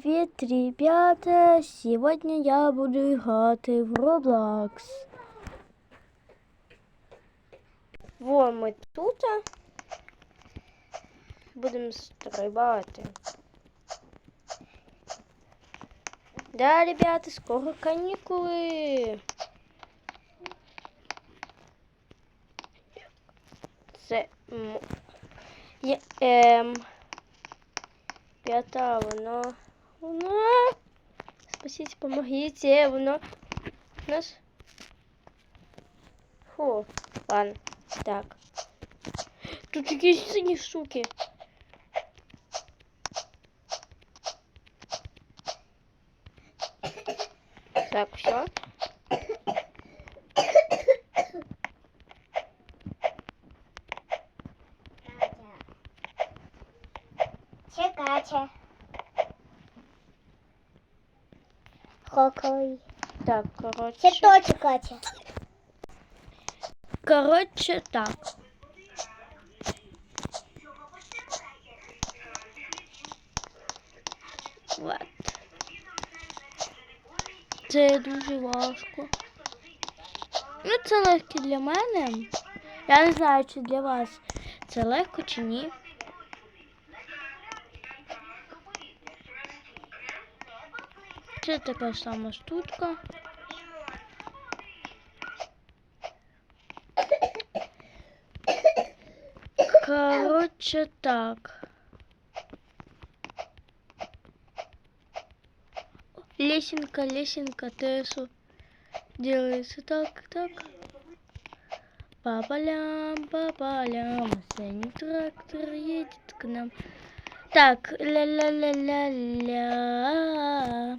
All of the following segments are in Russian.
Привет, ребята! Сегодня я буду играть в Roblox. Во, ми тут. Будемо стрибати. Да, ребята, скоро канікули. Це я, ем, п'ята, воно, воно, спасіть, помогите, воно, у нас, фу, ладно, так, тут якісь сині штуки. Так, все. Чекаче. Хоковий. Так, коротше. Це то чекаче. Коротше, так. Вот. Це дуже важко. Ну, це легко для мене. Я не знаю, чи для вас це легко чи ні. Це така ж сама штучка. Короче, так. Лесенка, лесенка, Тесу. Делается так, так. Папалям, папалям, синий трактор едет к нам. Так, ля-ля-ля-ля-ля.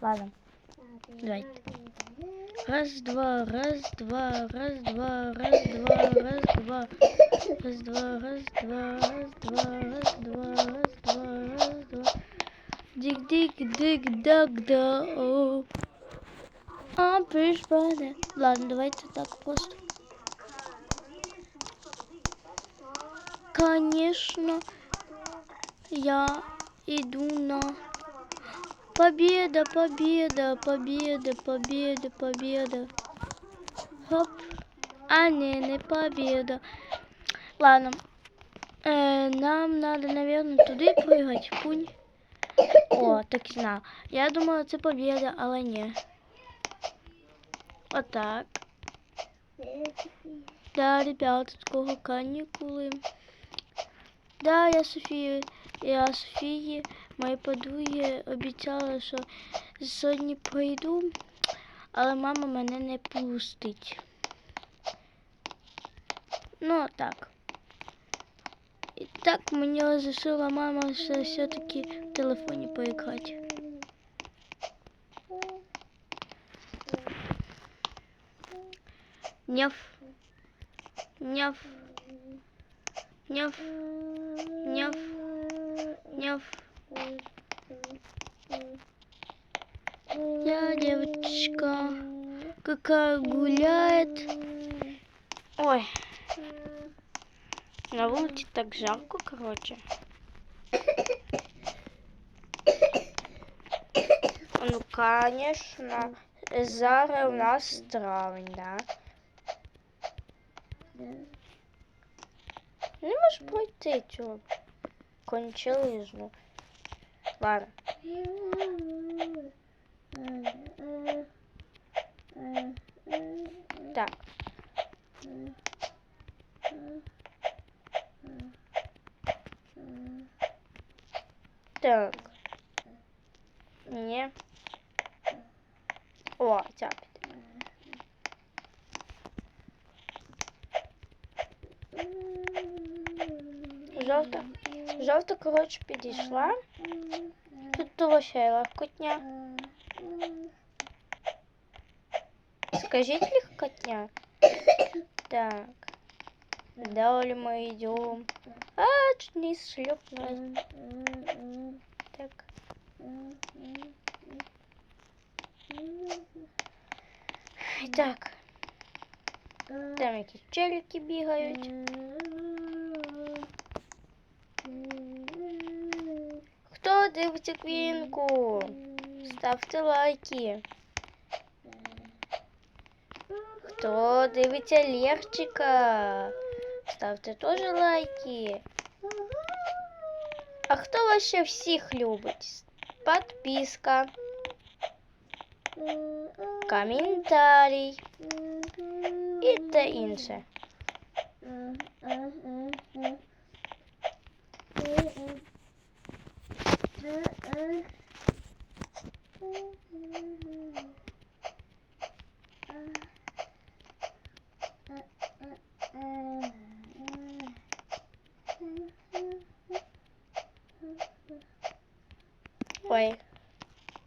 Ладно, давайте. Раз, два, раз, два, раз, два, раз, два, раз, два. Раз, два, раз, два, раз, два, раз, два, раз, два, раз, два. Дик, дик, дик, даг, да, о. А, пришпада. Ладно, давайте так просто. Конечно, я иду на победа, победа, победа, победа, победа. Хоп. А, не, не победа. Ладно. Э, нам надо, наверное, туди прыгать. Пунь. О, так і знав. Я думала, це победа, але ні. Отак. Да, ребята, скоро канікули. Да, я Софія. Я Софії, Моїй подругі, обіцяла, що сьогодні прийду, але мама мене не пустить. Ну, так. І так мені розрішила мама що все-таки в телефоні поіграти. Няв. Няв. Няв. Няв. Няв. Я девочка, какая гуляет. Ой. На вулиці так жарко, короче. Ну, конечно, зараз у нас травень, да? Не можеш пройти цю кончелизну. Ладно. Так. Так. Ні. О, ця піде. Жовта. Жовта, коротше, підійшла. Тут того ще легкотня. Скажіть легкотня. Так. Далі ми йдемо. А, чуть не шлепнула. Так. Так. Там якісь челіки бігають. Хто дивиться квінку? Ставте лайки. Хто дивиться Лєрчика? Ставте теж лайки. А хто вас ще всіх любить? Подписка, коментарій і те інше.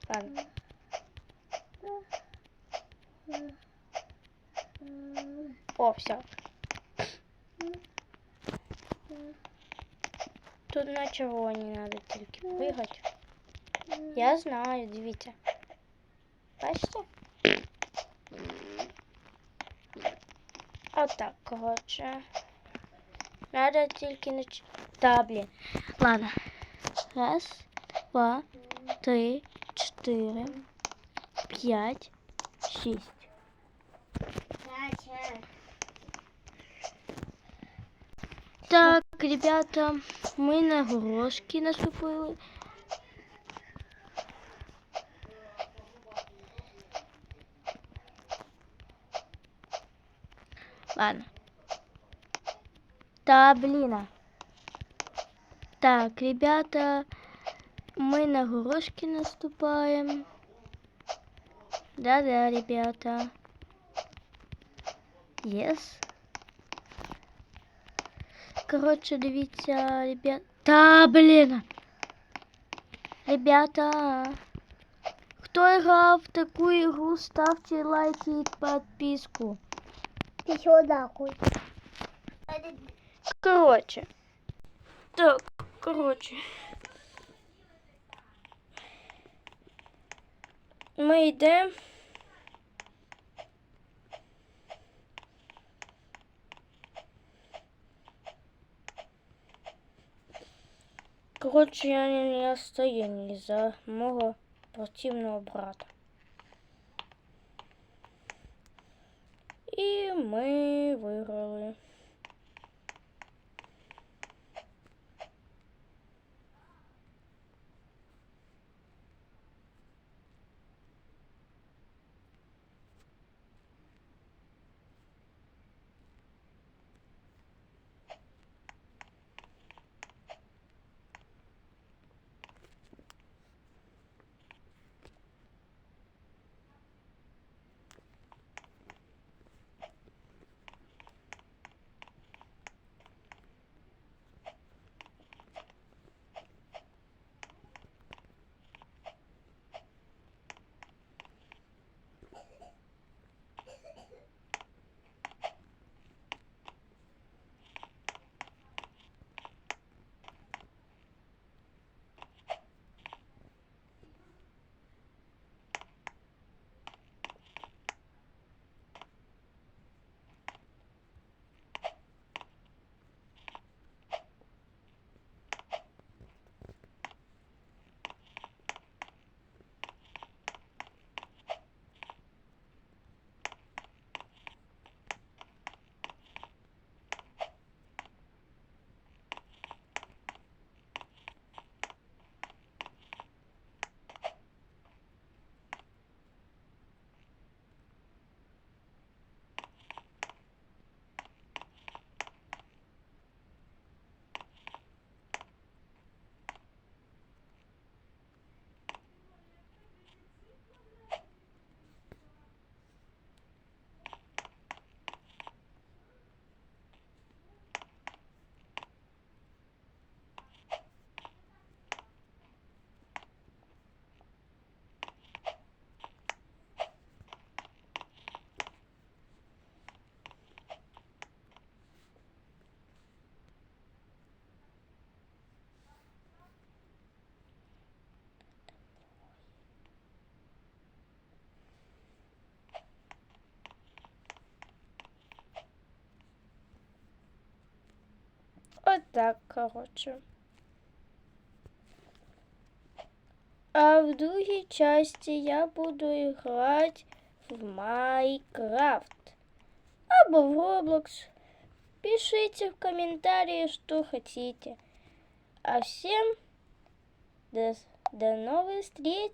Ладно. О, все. Тут на червоні треба тільки пригати. Я знаю, дивіться. Бачите? Отак, коротше. Надо тільки на ч- Та, блін. Ладно. Раз, два, три, чотири, п'ять, шість. Так, ребята, ми на горошки наступили. Ладно. Да, блин. а. Так, ребята, мы на горошки наступаем. Да-да, ребята. Yes. Короче, дивіться, ребят. Та, блін. Ребята. Хто грав в таку ігру, ставте лайки і підписку. Еще нахуй. Короче. Так, короче. Ми йдемо. Короче, я не настроєнні за мого противного брата. І ми Отак, коротше. А в другой части я буду играть в Майнкрафт. Або в Roblox. Пишите в комментарии, что хотите. А всем до, до новых встреч!